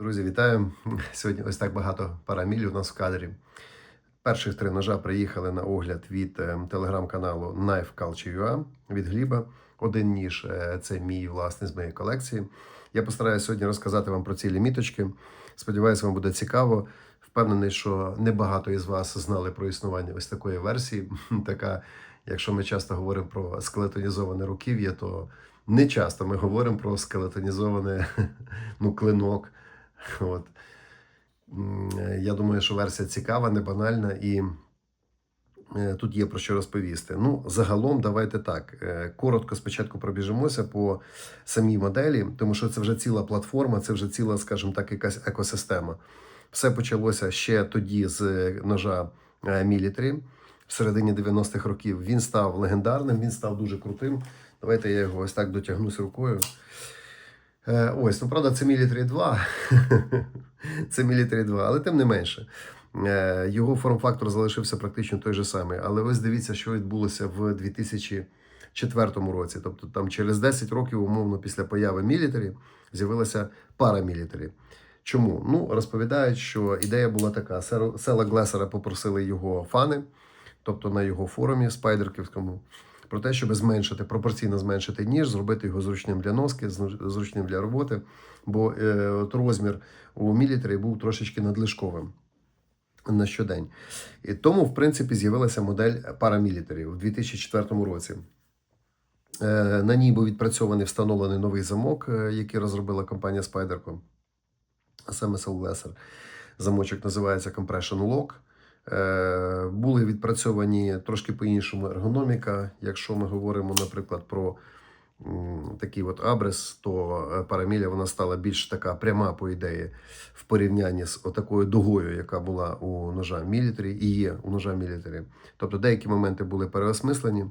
Друзі, вітаю! Сьогодні ось так багато параміль у нас в кадрі. Перших три ножа приїхали на огляд від е, телеграм-каналу Knife Culture.ua від Гліба. Один ніж е, це мій власний з моєї колекції. Я постараюся сьогодні розказати вам про ці ліміточки. Сподіваюся, вам буде цікаво. Впевнений, що небагато із вас знали про існування ось такої версії. Така, якщо ми часто говоримо про скелетонізоване руків'я, то не часто ми говоримо про скелетонізоване ну, клинок. От. Е, Я думаю, що версія цікава, не банальна і е, тут є про що розповісти. Ну, загалом, давайте так. е, Коротко спочатку пробіжимося по самій моделі, тому що це вже ціла платформа, це вже ціла, скажімо так, якась екосистема. Все почалося ще тоді з ножа Military в середині 90-х років. Він став легендарним, він став дуже крутим. Давайте я його ось так дотягнусь рукою. Е, Ось, ну правда, це Military 2. це Military 2, але тим не менше. Е, Його форм-фактор залишився практично той же самий. Але ось дивіться, що відбулося в 2004 році. Тобто там через 10 років, умовно, після появи Military з'явилася пара Military. Чому? Ну, розповідають, що ідея була така: Села Глесера попросили його фани, тобто на його форумі спайдерківському, про те, щоб зменшити, пропорційно зменшити ніж, зробити його зручним для носки, зручним для роботи. Бо е, от розмір у мілітарі був трошечки надлишковим на щодень. І тому, в принципі, з'явилася модель парамілітарі в 2004 році. Е, На ній був відпрацьований встановлений новий замок, е, який розробила компанія Spyderco, а саме Soulglasser. Замочок називається Compression Lock. Е, Були відпрацьовані трошки по-іншому ергономіка. Якщо ми говоримо, наприклад, про такий от абрес, то е, параміля вона стала більш така пряма, по ідеї, в порівнянні з отакою дугою, яка була у ножа Military і є у ножа Military. Тобто деякі моменти були переосмислені.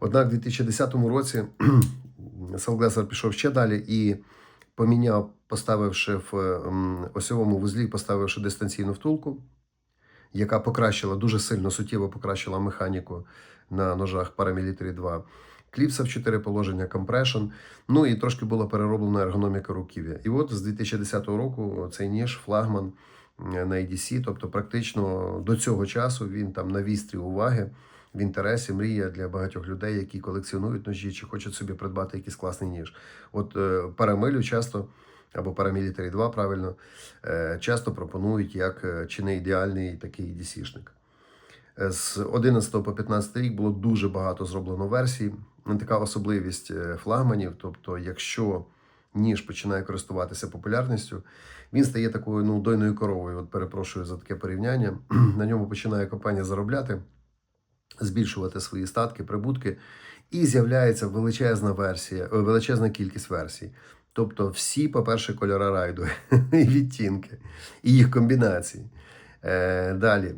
Однак у 2010 році Селглесер пішов ще далі і поміняв, поставивши в осьовому вузлі, поставивши дистанційну втулку, яка покращила дуже сильно суттєво покращила механіку на ножах Paramilitary 2. Кліпса в 4 положення, компрешн. Ну і трошки була перероблена ергономіка руків'я. І от з 2010 року цей ніж флагман е, на EDC, тобто практично до цього часу він там на вістрі уваги в інтересі, мрія для багатьох людей, які колекціонують ножі чи хочуть собі придбати якийсь класний ніж. От е, парамилю часто. Або Paramilitary 2, правильно, е, часто пропонують як е, чи не ідеальний такий DC-шник. Е, З 11 по 15 рік було дуже багато зроблено версій. Така особливість флагманів. Тобто, якщо ніж починає користуватися популярністю, він стає такою ну, дойною коровою. От перепрошую за таке порівняння. На ньому починає компанія заробляти, збільшувати свої статки, прибутки, і з'являється величезна версія, величезна кількість версій. Тобто всі, по-перше, кольори райду і відтінки, і їх комбінації. Е, далі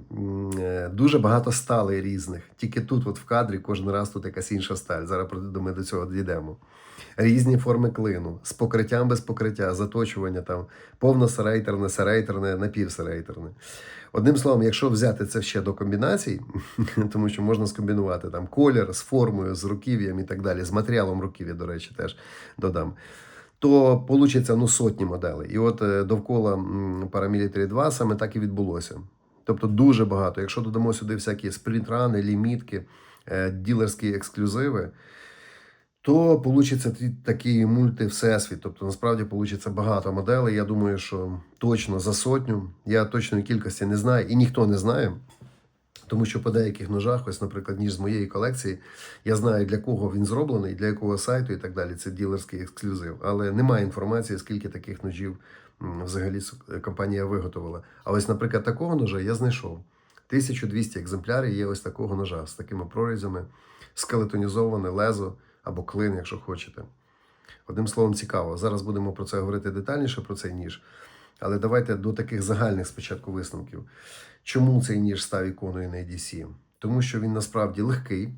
е, дуже багато сталей різних. Тільки тут, от в кадрі, кожен раз тут якась інша сталь. Зараз ми до цього дійдемо. Різні форми клину з покриттям без покриття, заточування там повносерейтерне, серейтерне, напівсерейтерне. Одним словом, якщо взяти це ще до комбінацій, тому що можна скомбінувати там колір з формою, з руків'ям і так далі, з матеріалом руків'я, до речі, теж додам то получиться ну, сотні моделей. І от е, довкола Paramilitary 2 саме так і відбулося. Тобто дуже багато. Якщо додамо сюди всякі спринтрани, лімітки, е, ділерські ексклюзиви, то получиться такий мульти-всесвіт. Тобто, насправді получиться багато моделей. Я думаю, що точно за сотню. Я точної кількості не знаю, і ніхто не знає. Тому що по деяких ножах, ось, наприклад, ніж з моєї колекції, я знаю, для кого він зроблений, для якого сайту і так далі. Це ділерський ексклюзив. Але немає інформації, скільки таких ножів взагалі компанія виготовила. А ось, наприклад, такого ножа я знайшов. 1200 екземплярів є ось такого ножа з такими прорізями, скелетонізоване лезо або клин, якщо хочете. Одним словом, цікаво. Зараз будемо про це говорити детальніше, про цей ніж. Але давайте до таких загальних спочатку висновків. Чому цей ніж став іконою на EDC? Тому що він насправді легкий,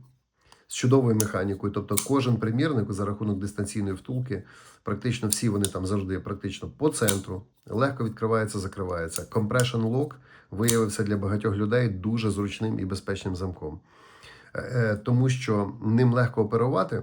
з чудовою механікою. Тобто кожен примірник за рахунок дистанційної втулки, практично всі вони там завжди практично по центру, легко відкривається, закривається. Compression Lock виявився для багатьох людей дуже зручним і безпечним замком. Е, е, Тому що ним легко оперувати,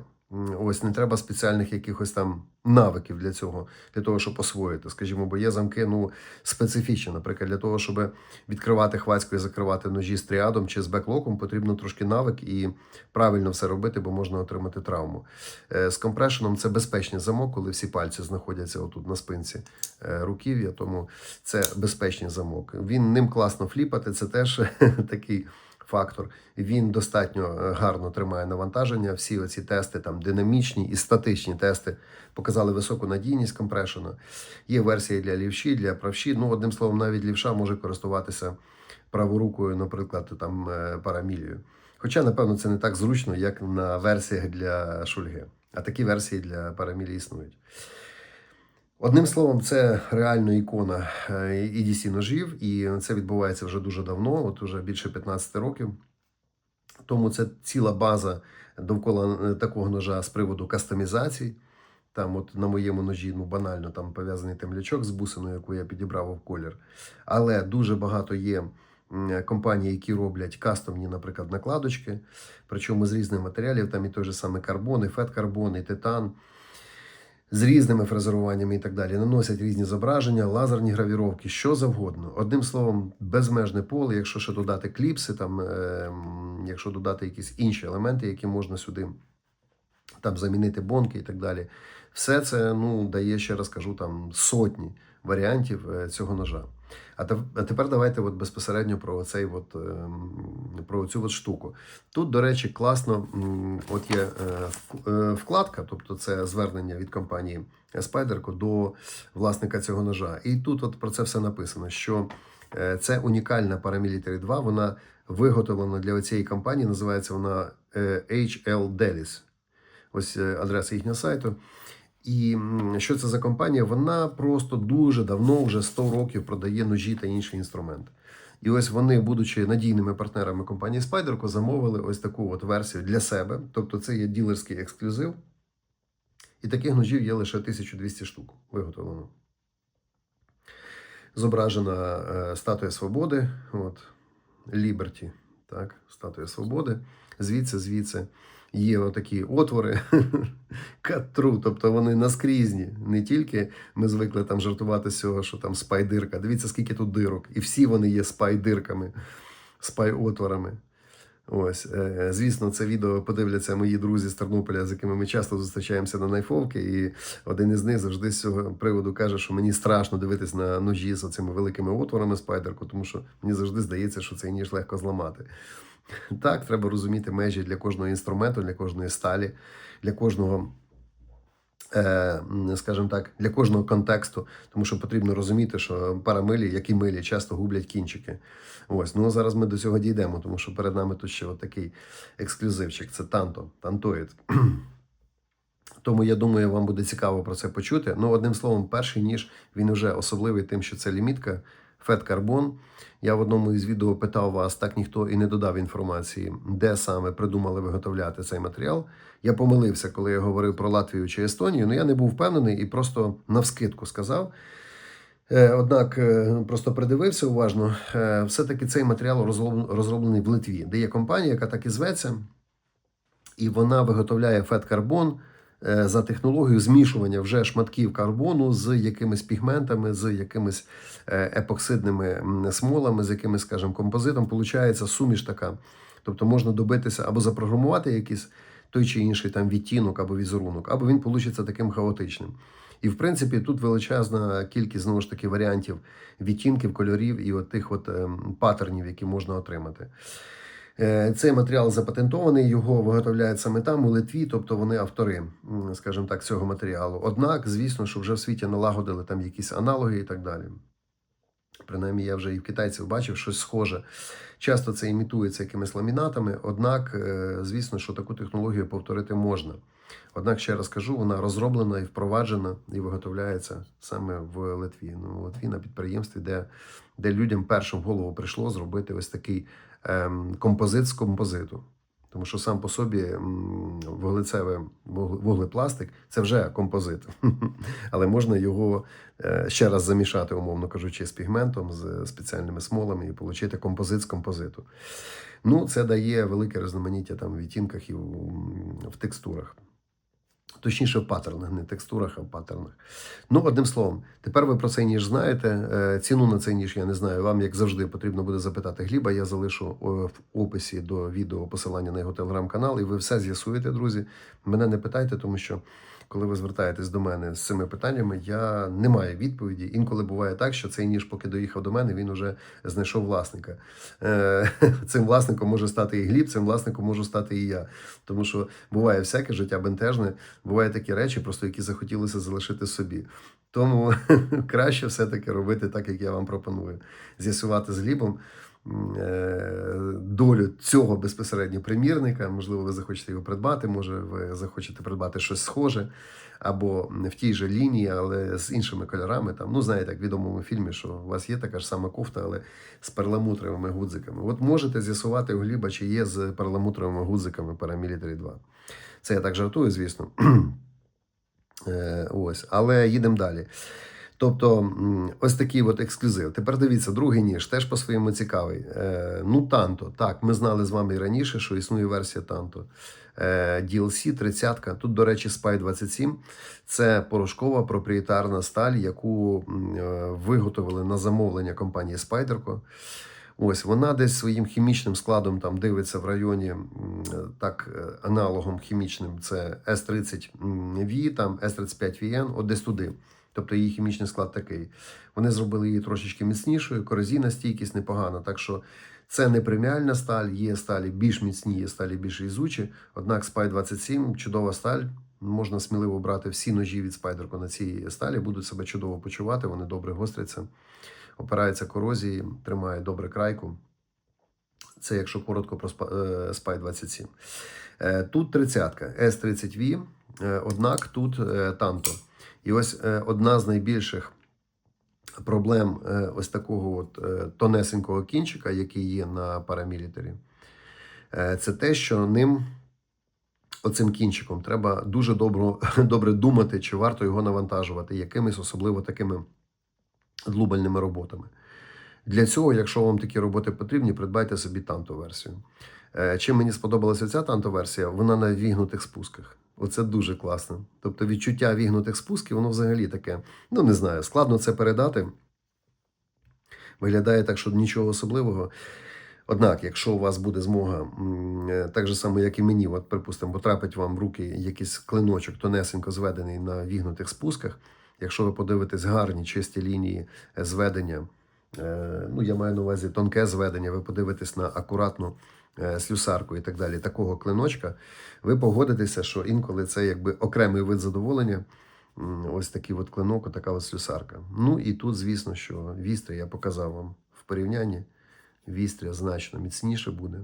Ось не треба спеціальних якихось там навиків для цього, для того, щоб освоїти. Скажімо, бо є замки ну, специфічні. Наприклад, для того, щоб відкривати хвацьку і закривати ножі з тріадом чи з беклоком, потрібно трошки навик і правильно все робити, бо можна отримати травму. Е, З компрешеном це безпечний замок, коли всі пальці знаходяться отут на спинці е, руків'я, тому це безпечний замок. Він ним класно фліпати, це теж такий фактор. Він достатньо е, гарно тримає навантаження. Всі оці тести, там динамічні і статичні тести, показали високу надійність компрешена. Є версії для лівші, для правші. Ну, одним словом, навіть лівша може користуватися праворукою, наприклад, там е, парамілією. Хоча, напевно, це не так зручно, як на версіях для шульги. А такі версії для парамілії існують. Одним словом, це реально ікона е, EDC ножів, і це відбувається вже дуже давно, от уже більше 15 років. Тому це ціла база довкола е, такого ножа з приводу кастомізацій. Там, от на моєму ножі, ну банально, там пов'язаний темлячок з бусиною, яку я підібрав в колір. Але дуже багато є компаній, які роблять кастомні, наприклад, накладочки, причому з різних матеріалів, там і той же самий карбон, і фет-карбон, і титан з різними фрезеруваннями і так далі. Наносять різні зображення, лазерні гравіровки, що завгодно. Одним словом, безмежне поле, якщо ще додати кліпси, там, е, якщо додати якісь інші елементи, які можна сюди там, замінити бонки і так далі. Все це ну, дає, ще раз кажу, там сотні варіантів е, цього ножа. А теп- а тепер давайте от безпосередньо про цей от, ем, про цю от штуку. Тут, до речі, класно, от є е, е, вкладка, тобто це звернення від компанії Spyderco до власника цього ножа. І тут от про це все написано, що е, це унікальна Paramilitary 2, вона виготовлена для цієї компанії, називається вона HL Delis. Ось адреса їхнього сайту. І що це за компанія? Вона просто дуже давно, вже 100 років, продає ножі та інші інструменти. І ось вони, будучи надійними партнерами компанії Spyderco, замовили ось таку от версію для себе. Тобто це є ділерський ексклюзив. І таких ножів є лише 1200 штук виготовлено. Зображена е, статуя свободи, от, Liberty, так, статуя свободи. Звідси, звідси є отакі отвори, катру, тобто вони наскрізні. Не тільки ми звикли там жартувати з цього, що там спайдирка. Дивіться, скільки тут дирок. І всі вони є спайдирками, спай-отворами. Ось, е, звісно, це відео подивляться мої друзі з Тернополя, з якими ми часто зустрічаємося на найфовки. І один із них завжди з цього приводу каже, що мені страшно дивитись на ножі з цими великими отворами спайдерку, тому що мені завжди здається, що цей ніж легко зламати. Так, треба розуміти межі для кожного інструменту, для кожної сталі, для кожного. Е, Скажімо так, для кожного контексту, тому що потрібно розуміти, що парамилі, як і милі, часто гублять кінчики. Ось, ну зараз ми до цього дійдемо, тому що перед нами тут ще такий ексклюзивчик. Це танто, тантоїд. Тому я думаю, вам буде цікаво про це почути. Ну, одним словом, перший ніж він вже особливий тим, що це лімітка Фет Карбон. Я в одному із відео питав вас, так ніхто і не додав інформації, де саме придумали виготовляти цей матеріал. Я помилився, коли я говорив про Латвію чи Естонію. Ну я не був впевнений і просто навскидку сказав. Е, Однак е, просто придивився уважно. Е, Все-таки цей матеріал розроблений в Литві, де є компанія, яка так і зветься, і вона виготовляє фет-карбон за технологією змішування вже шматків карбону з якимись пігментами, з якимись е, епоксидними смолами, з якимось, скажімо, композитом. Получається суміш така. Тобто можна добитися або запрограмувати якийсь той чи інший там відтінок або візерунок, або він получиться таким хаотичним. І в принципі тут величезна кількість знову ж таки варіантів відтінків, кольорів і от тих от ем, паттернів, які можна отримати. Е, Цей матеріал запатентований, його виготовляють саме там, у Литві, тобто вони автори, скажімо так, цього матеріалу. Однак, звісно, що вже в світі налагодили там якісь аналоги і так далі. Принаймні, я вже і в китайців бачив щось схоже. Часто це імітується якимись ламінатами, однак, е, звісно, що таку технологію повторити можна. Однак, ще раз кажу, вона розроблена і впроваджена і виготовляється саме в Литві. Ну, в Литві на підприємстві, де, де людям першим в голову прийшло зробити ось такий композит з композиту. Тому що сам по собі вуглецевий вуглепластик це вже композит. Але можна його е, ще раз замішати, умовно кажучи, з пігментом, з спеціальними смолами і отримати композит з композиту. Ну, це дає велике різноманіття там в відтінках і в текстурах. Точніше, в паттернах, не текстурах, а в паттернах. Ну, одним словом, тепер ви про цей ніж знаєте. Е, Ціну на цей ніж я не знаю. Вам, як завжди, потрібно буде запитати Гліба. Я залишу в описі до відео посилання на його телеграм-канал, і ви все з'ясуєте, друзі. Мене не питайте, тому що коли ви звертаєтесь до мене з цими питаннями, я не маю відповіді. Інколи буває так, що цей ніж, поки доїхав до мене, він уже знайшов власника. Е, Цим власником може стати і Гліб, цим власником можу стати і я. Тому що буває всяке життя бентежне, бувають такі речі, просто які захотілося залишити собі. Тому краще все-таки робити так, як я вам пропоную. З'ясувати з Глібом долю цього безпосередньо примірника. Можливо, ви захочете його придбати, може, ви захочете придбати щось схоже, або в тій же лінії, але з іншими кольорами. Там, ну, знаєте, як в відомому фільмі, що у вас є така ж сама кофта, але з перламутровими гудзиками. От можете з'ясувати у Гліба, чи є з перламутровими гудзиками Paramilitary 2. Це я так жартую, звісно. Е, Ось, але їдемо далі. Тобто, ось такий от ексклюзив. Тепер дивіться, другий ніж теж по-своєму цікавий. Е, ну, Танто. Так, ми знали з вами і раніше, що існує версія Танто. Е, DLC 30. Тут, до речі, Spy 27. Це порошкова проприєтарна сталь, яку е, виготовили на замовлення компанії Spyderco. Ось вона десь своїм хімічним складом там дивиться в районі так е, аналогом хімічним. Це S30 V, там S35 VN, от десь туди. Тобто її хімічний склад такий. Вони зробили її трошечки міцнішою, корозійна стійкість непогана. Так що це не преміальна сталь, є сталі більш міцні, є сталі більш ізучі. Однак Spy 27 чудова сталь. Можна сміливо брати всі ножі від Spyderco на цій сталі, будуть себе чудово почувати, вони добре гостряться, опираються корозії, тримає добре крайку. Це якщо коротко про е, Spy 27. Е, Тут 30-ка, S30V, е, однак тут Tanto. І ось е, одна з найбільших проблем е, ось такого от е, тонесенького кінчика, який є на парамілітарі, це те, що ним, оцим кінчиком, треба дуже добре, добре думати, чи варто його навантажувати якимись особливо такими длубальними роботами. Для цього, якщо вам такі роботи потрібні, придбайте собі танто-версію. Е, Чим мені сподобалася ця танто-версія, вона на вігнутих спусках. Оце дуже класно. Тобто відчуття вігнутих спусків, воно взагалі таке. Ну, не знаю, складно це передати. Виглядає так, що нічого особливого. Однак, якщо у вас буде змога, е, так же само, як і мені, от, припустимо, потрапить вам в руки якийсь клиночок тонесенько зведений на вігнутих спусках. Якщо ви подивитесь гарні чисті лінії е, зведення, е, ну я маю на увазі тонке зведення, ви подивитесь на акуратну слюсарку і так далі, такого клиночка, ви погодитеся, що інколи це якби окремий вид задоволення. Ось такий от клинок, така от слюсарка. Ну і тут, звісно, що вістря я показав вам в порівнянні. Вістря значно міцніше буде.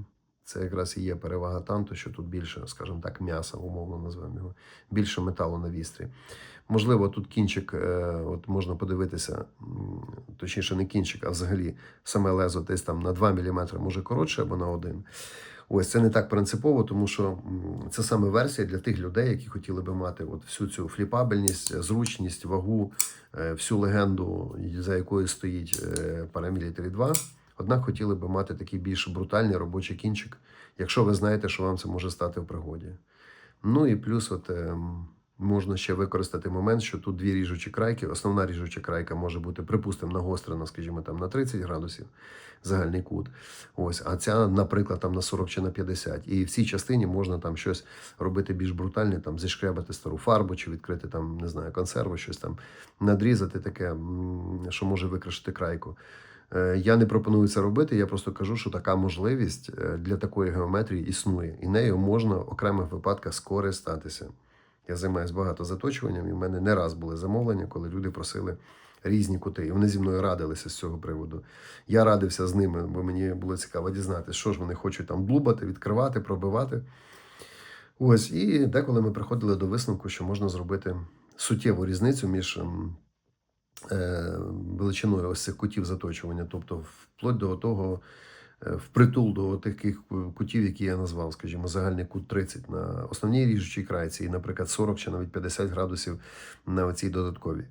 Це якраз і є перевага танто, що тут більше, скажімо так, м'яса, умовно назвемо його, більше металу на вістрі. Можливо, тут кінчик, е, от можна подивитися, точніше, не кінчик, а взагалі саме лезо десь там на 2 мм, може коротше або на 1. Ось це не так принципово, тому що це саме версія для тих людей, які хотіли би мати от всю цю фліпабельність, зручність, вагу, е, всю легенду, за якою стоїть е, Paramilitary 2. Однак хотіли би мати такий більш брутальний робочий кінчик, якщо ви знаєте, що вам це може стати в пригоді. Ну і плюс, от ем, можна ще використати момент, що тут дві ріжучі крайки. Основна ріжуча крайка може бути, припустимо, нагострена, скажімо, там на 30 градусів загальний кут. Ось, а ця, наприклад, там на 40 чи на 50. І в цій частині можна там щось робити більш брутальне, там зішкрябати стару фарбу, чи відкрити там, не знаю, консерву, щось там надрізати таке, що може викришити крайку. Е, Я не пропоную це робити. Я просто кажу, що така можливість е, для такої геометрії існує, і нею можна в окремих випадках скористатися. Я займаюся багато заточуванням, і в мене не раз були замовлення, коли люди просили різні кути. І вони зі мною радилися з цього приводу. Я радився з ними, бо мені було цікаво дізнатися, що ж вони хочуть там блубати, відкривати, пробивати. Ось, і деколи ми приходили до висновку, що можна зробити суттєву різницю між величиною ось цих кутів заточування, тобто вплоть до того, е, впритул до таких кутів, які я назвав, скажімо, загальний кут 30 на основній ріжучій крайці, і, наприклад, 40 чи навіть 50 градусів на оцій додатковій.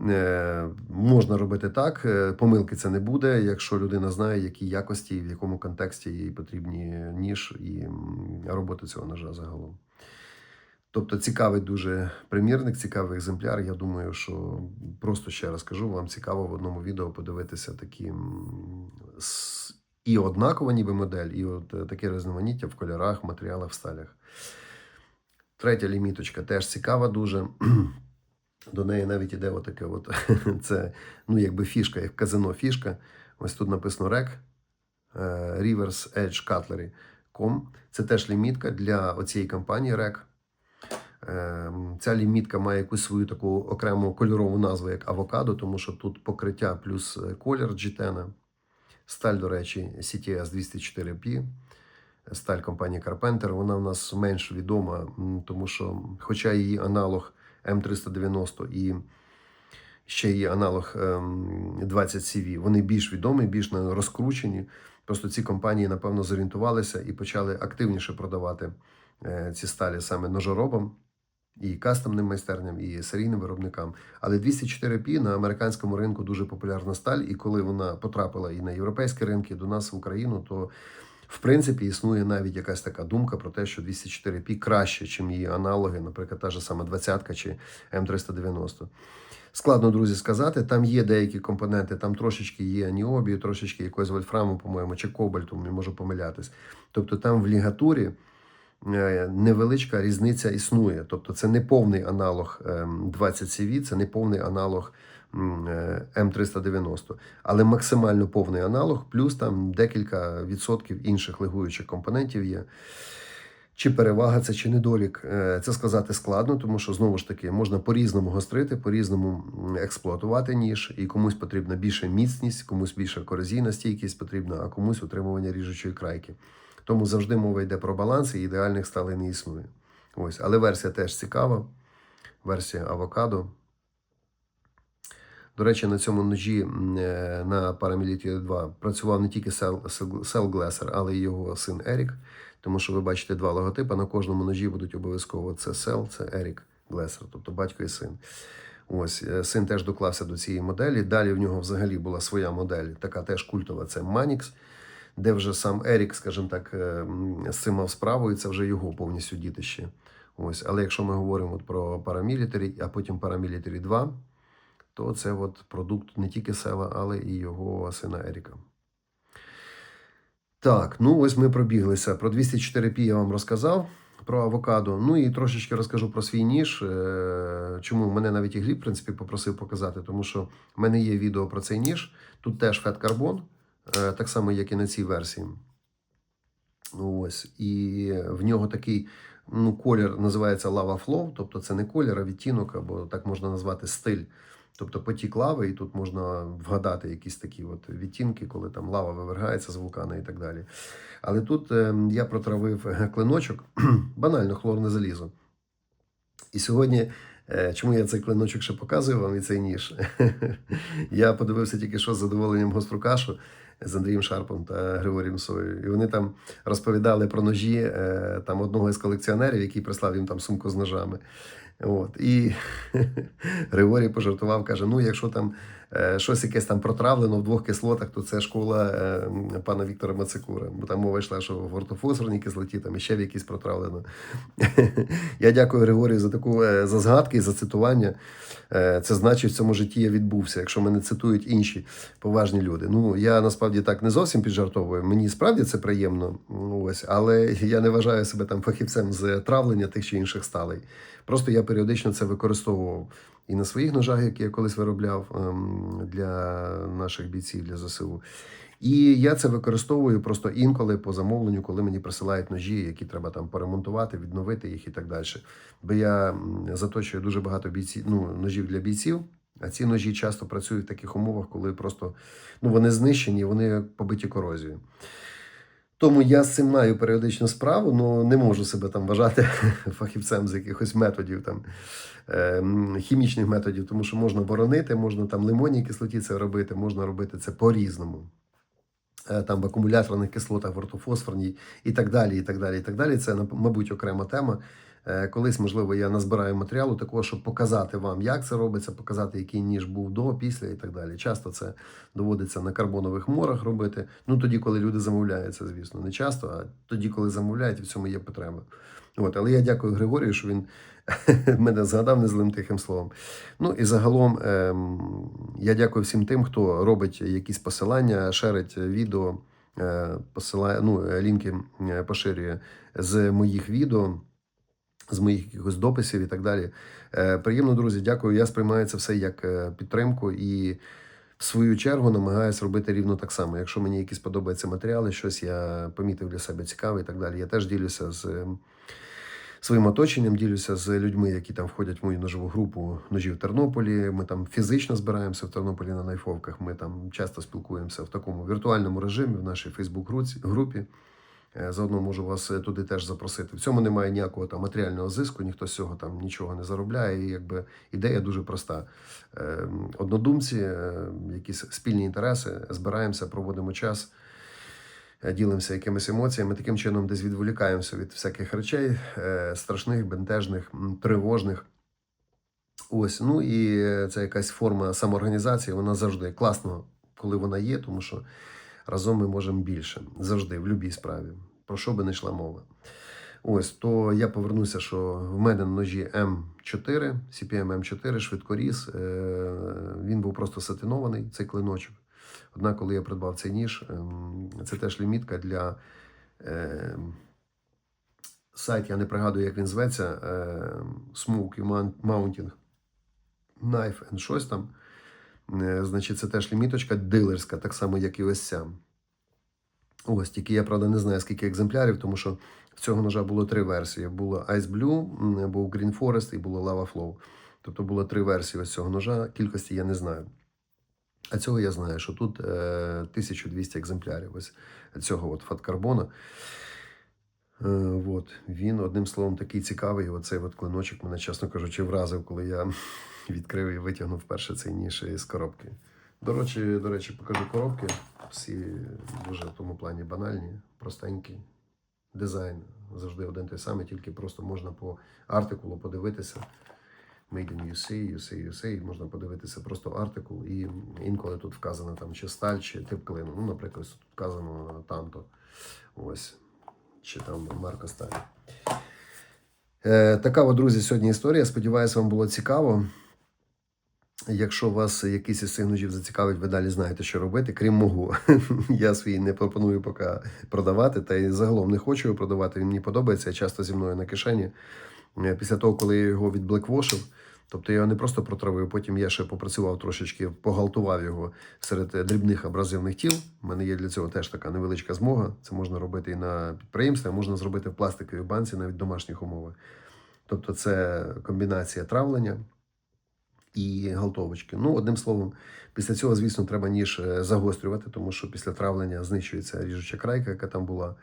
Е, можна робити так, е, помилки це не буде, якщо людина знає, які якості, і в якому контексті їй потрібні ніж і м, робота цього ножа загалом. Тобто цікавий дуже примірник, цікавий екземпляр. Я думаю, що просто ще раз кажу, вам цікаво в одному відео подивитися такі і однакова ніби модель, і от е, таке різноманіття в кольорах, матеріалах, в сталях. Третя ліміточка теж цікава дуже. До неї навіть іде отаке, от, це ну, якби фішка, як казино фішка. Ось тут написано REC, е, Reverse Edge Cutlery. Com. Це теж лімітка для оцієї компанії REC. Ем, Ця лімітка має якусь свою таку окрему кольорову назву, як авокадо, тому що тут покриття плюс е, колір G10. Сталь, до речі, CTS 204P. Сталь компанії Carpenter. Вона в нас менш відома, тому що, хоча її аналог М390 і ще її аналог ем, 20CV, вони більш відомі, більш розкручені. Просто ці компанії, напевно, зорієнтувалися і почали активніше продавати е, ці сталі саме ножоробам і кастомним майстерням, і серійним виробникам. Але 204P на американському ринку дуже популярна сталь, і коли вона потрапила і на європейські ринки, і до нас в Україну, то в принципі існує навіть якась така думка про те, що 204P краще, ніж її аналоги, наприклад, та ж сама 20 чи М390. Складно, друзі, сказати. Там є деякі компоненти, там трошечки є аніобію, трошечки якогось вольфраму, по-моєму, чи кобальту, можу помилятись. Тобто там в лігатурі невеличка різниця існує. Тобто це не повний аналог ем, 20CV, це не повний аналог м, е, М390, але максимально повний аналог, плюс там декілька відсотків інших легуючих компонентів є. Чи перевага це, чи недолік, Е, це сказати складно, тому що знову ж таки можна по-різному гострити, по-різному експлуатувати ніж, і комусь потрібна більше міцність, комусь більше корозійна стійкість потрібна, а комусь утримування ріжучої крайки. Тому завжди мова йде про баланс, і ідеальних сталей не існує. Ось, але версія теж цікава. Версія авокадо. До речі, на цьому ножі е, на Paramilitary 2 працював не тільки Сел, Глесер, але й його син Ерік. Тому що ви бачите два логотипи. На кожному ножі будуть обов'язково це Сел, це Ерік Глесер, тобто батько і син. Ось е, син теж доклався до цієї моделі. Далі в нього взагалі була своя модель, така теж культова. Це Manix, де вже сам Ерік, скажімо так, е, з цим мав справу, і це вже його повністю дітище. Ось, але якщо ми говоримо от про Paramilitary, а потім Paramilitary 2, то це от продукт не тільки села, але і його сина Еріка. Так, ну ось ми пробіглися. Про 204P я вам розказав, про авокадо. Ну і трошечки розкажу про свій ніж. Е, Чому мене навіть і Гліб, в принципі, попросив показати, тому що в мене є відео про цей ніж. Тут теж фет карбон, е, так само, як і на цій версії. Ну, ось. І в нього такий ну, колір називається Lava Flow, тобто це не колір, а відтінок, або так можна назвати стиль. Тобто потік лави, і тут можна вгадати якісь такі от відтінки, коли там лава вивергається з вулкана і так далі. Але тут е, я протравив е, клиночок, банально хлорне залізо. І сьогодні, е, чому я цей клиночок ще показую вам і цей ніж? я подивився тільки що з задоволенням гостру кашу з Андрієм Шарпом та Григорієм Сою. І вони там розповідали про ножі е, там одного із колекціонерів, який прислав їм там сумку з ножами. От. І Григорій пожартував, каже: ну, якщо там е, щось якесь там протравлено в двох кислотах, то це школа е, пана Віктора Мацикура. Бо там мова йшла, що в ортофосфорній кислоті, там іще в якійсь протравлено. Я дякую Григорію за таку е, за згадки і за цитування. Е, Це значить, в цьому житті я відбувся, якщо мене цитують інші поважні люди. Ну, я насправді так не зовсім піджартовую. Мені справді це приємно. Ось, але я не вважаю себе там фахівцем з травлення тих чи інших сталей. Просто я періодично це використовував і на своїх ножах, які я колись виробляв ем, для наших бійців для ЗСУ. І я це використовую просто інколи по замовленню, коли мені присилають ножі, які треба там поремонтувати, відновити їх і так далі. Бо я заточую дуже багато бійців, ну, ножів для бійців. А ці ножі часто працюють в таких умовах, коли просто ну, вони знищені, вони побиті корозією. Тому я з цим маю періодичну справу, але не можу себе там вважати фахівцем з якихось методів, там, ем, хімічних методів, тому що можна боронити, можна там лимонній кислоті це робити, можна робити це по-різному. Е, Там в акумуляторних кислотах, в ортофосфорній і так далі. і так далі, і так далі. Це, мабуть, окрема тема. Е, Колись, можливо, я назбираю матеріалу такого, щоб показати вам, як це робиться, показати, який ніж був до, після і так далі. Часто це доводиться на карбонових морах робити. Ну тоді, коли люди замовляють це, звісно, не часто, а тоді, коли замовляють, в цьому є потреба. От, але я дякую Григорію, що він мене згадав незлим тихим словом. Ну і загалом ем, я дякую всім тим, хто робить якісь посилання, шерить відео, е, посилає, ну, е, лінки е, поширює з моїх відео, з моїх якихось дописів і так далі. Е, приємно, друзі, дякую. Я сприймаю це все як е, підтримку і в свою чергу намагаюся робити рівно так само. Якщо мені якісь подобаються матеріали, щось я помітив для себе цікаве і так далі. Я теж ділюся з ем, своїм оточенням, ділюся з людьми, які там входять в мою ножову групу ножі в Тернополі. Ми там фізично збираємося в Тернополі на найфовках. Ми там часто спілкуємося в такому віртуальному режимі в нашій Фейсбук-групі. Е, Заодно можу вас е, туди теж запросити. В цьому немає ніякого там матеріального зиску, ніхто з цього там нічого не заробляє. І якби ідея дуже проста. Е, Однодумці, е, якісь спільні інтереси, збираємося, проводимо час, ділимося якимись емоціями. Таким чином, десь відволікаємося від всяких речей страшних, бентежних, тривожних. Ось, ну і це якась форма самоорганізації. Вона завжди класно, коли вона є, тому що разом ми можемо більше. Завжди, в будь-якій справі. Про що би не йшла мова. Ось, то я повернуся, що в мене на ножі М4, CPM М4, швидкоріз. Е, Він був просто сатинований, цей клиночок. Однак, коли я придбав цей ніж, ем, це теж лімітка для е, сайт, я не пригадую, як він зветься, е, Smoky Mounting Knife and щось там. Е, Значить, це теж ліміточка дилерська, так само, як і ось ця. Ось, тільки я, правда, не знаю, скільки екземплярів, тому що в цього ножа було три версії: було Ice Blue, був Green Forest і було Lava Flow. Тобто було три версії ось цього ножа. Кількості я не знаю. А цього я знаю, що тут е, 1200 екземплярів ось цього от фаткарбона. Е, от. Він, одним словом, такий цікавий. Оцей от клиночок мене, чесно кажучи, вразив, коли я відкрив і витягнув вперше цей ніж із коробки. До речі, до речі, покажу коробки. Всі дуже в тому плані банальні, простенькі. Дизайн завжди один той самий, тільки просто можна по артикулу подивитися. Made in USA, USA, USA, можна подивитися просто артикул, і інколи тут вказано там чи сталь, чи тип клину. Ну, наприклад, тут вказано танто. Ось. Чи там марка сталь. Е, така от, друзі, сьогодні історія. Сподіваюся, вам було цікаво. Якщо вас якийсь із цих ножів зацікавить, ви далі знаєте, що робити, крім мого. Я свій не пропоную поки продавати, та й загалом не хочу його продавати. Він мені подобається, часто зі мною на кишені. Е, Після того, коли я його відблеквошив, тобто я його не просто протравив, потім я ще попрацював трошечки, погалтував його серед е, дрібних абразивних тіл. У мене є для цього теж така невеличка змога. Це можна робити і на підприємстві, можна зробити в пластиковій банці навіть в домашніх умовах. Тобто це комбінація травлення і галтовочки. Ну, одним словом, після цього, звісно, треба ніж е, загострювати, тому що після травлення знищується ріжуча крайка, яка там була,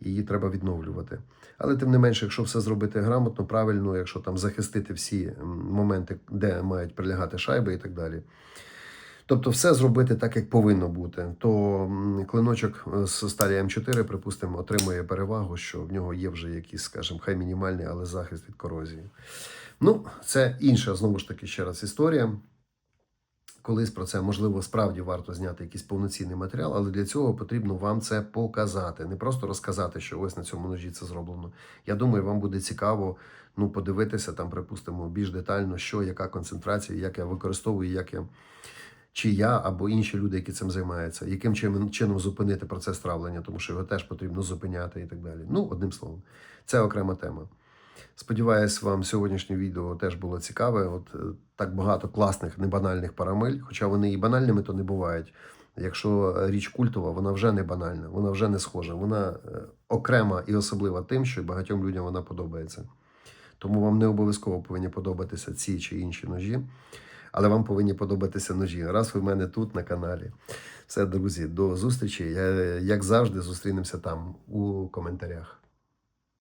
її треба відновлювати. Але тим не менше, якщо все зробити грамотно, правильно, якщо там захистити всі моменти, де мають прилягати шайби і так далі. Тобто, все зробити так, як повинно бути, то клиночок е, з сталі М4, припустимо, отримує перевагу, що в нього є вже якийсь, скажімо, хай мінімальний, але захист від корозії. Ну, це інша, знову ж таки, ще раз історія. Колись про це можливо справді варто зняти якийсь повноцінний матеріал, але для цього потрібно вам це показати, не просто розказати, що ось на цьому ножі це зроблено. Я думаю, вам буде цікаво ну, подивитися там, припустимо, більш детально, що, яка концентрація, як я використовую, як я чи я або інші люди, які цим займаються, яким чином, зупинити процес травлення, тому що його теж потрібно зупиняти і так далі. Ну, одним словом, це окрема тема. Сподіваюсь, вам сьогоднішнє відео теж було цікаве. От е, так багато класних, небанальних парамель, хоча вони і банальними то не бувають. Якщо річ культова, вона вже не банальна, вона вже не схожа. Вона е, окрема і особлива тим, що багатьом людям вона подобається. Тому вам не обов'язково повинні подобатися ці чи інші ножі, але вам повинні подобатися ножі. Раз ви в мене тут на каналі. Все, друзі, до зустрічі. Я, як завжди, зустрінемося там у коментарях.